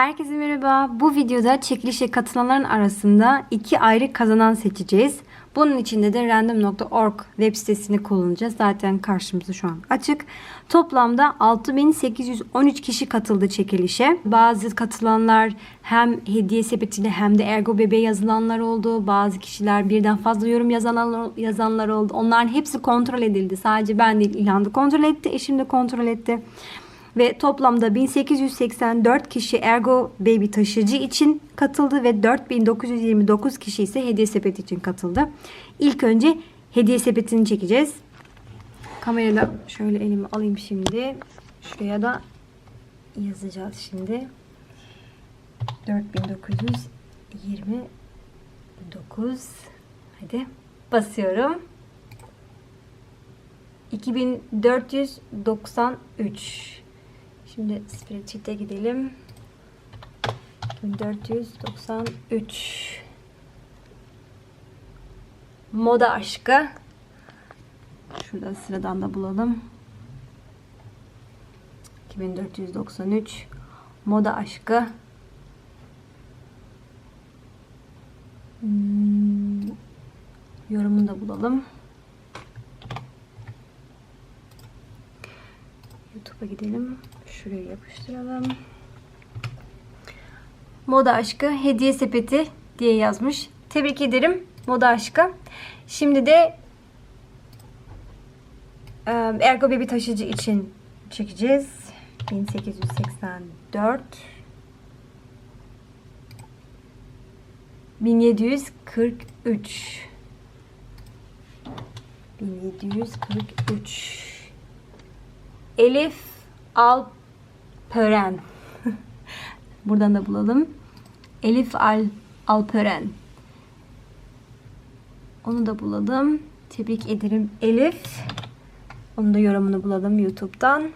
Herkese merhaba. Bu videoda çekilişe katılanların arasında iki ayrı kazanan seçeceğiz. Bunun içinde de random.org web sitesini kullanacağız. Zaten karşımızda şu an açık. Toplamda 6813 kişi katıldı çekilişe. Bazı katılanlar hem hediye sepetine hem de Ergo Bebeğe yazılanlar oldu. Bazı kişiler birden fazla yorum yazanlar, yazanlar oldu. Onların hepsi kontrol edildi. Sadece ben değil İlhan da kontrol etti. Eşim de kontrol etti. Ve toplamda 1884 kişi Ergo Baby taşıyıcı için katıldı ve 4929 kişi ise hediye sepeti için katıldı. İlk önce hediye sepetini çekeceğiz. Kamerayı da şöyle elime alayım şimdi. Şuraya da yazacağız şimdi. 4929 Hadi basıyorum. 2493 Şimdi spreadsheet'e gidelim. 1493 Moda aşkı. Şurada sıradan da bulalım. 2493 Moda aşkı. Hmm, yorumunu da bulalım. YouTube'a gidelim. Şuraya yapıştıralım. Moda aşkı hediye sepeti diye yazmış. Tebrik ederim Moda aşkı. Şimdi de e, Ergo Baby taşıcı için çekeceğiz. 1884 1743 1743 Elif Alpören. Buradan da bulalım. Elif Al Alpören. Onu da bulalım. Tebrik ederim Elif. Onun da yorumunu bulalım YouTube'dan.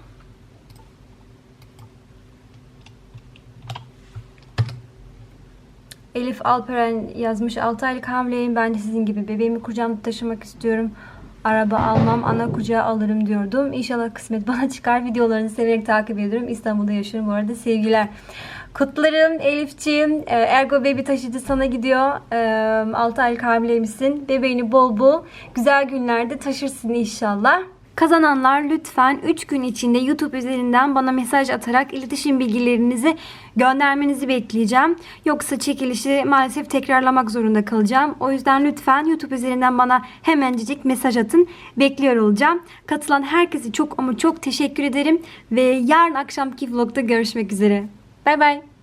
Elif Alperen yazmış 6 aylık hamileyim. Ben de sizin gibi bebeğimi kucağımda taşımak istiyorum. Araba almam, ana kucağa alırım diyordum. İnşallah kısmet bana çıkar. Videolarını severek takip ediyorum. İstanbul'da yaşıyorum bu arada. Sevgiler. Kutlarım Elifciğim. Ee, Ergo Baby taşıcı sana gidiyor. 6 aylık hamileymişsin. Bebeğini bol bol güzel günlerde taşırsın inşallah. Kazananlar lütfen 3 gün içinde YouTube üzerinden bana mesaj atarak iletişim bilgilerinizi göndermenizi bekleyeceğim. Yoksa çekilişi maalesef tekrarlamak zorunda kalacağım. O yüzden lütfen YouTube üzerinden bana hemencecik mesaj atın. Bekliyor olacağım. Katılan herkese çok ama çok teşekkür ederim. Ve yarın akşamki vlogda görüşmek üzere. Bay bay.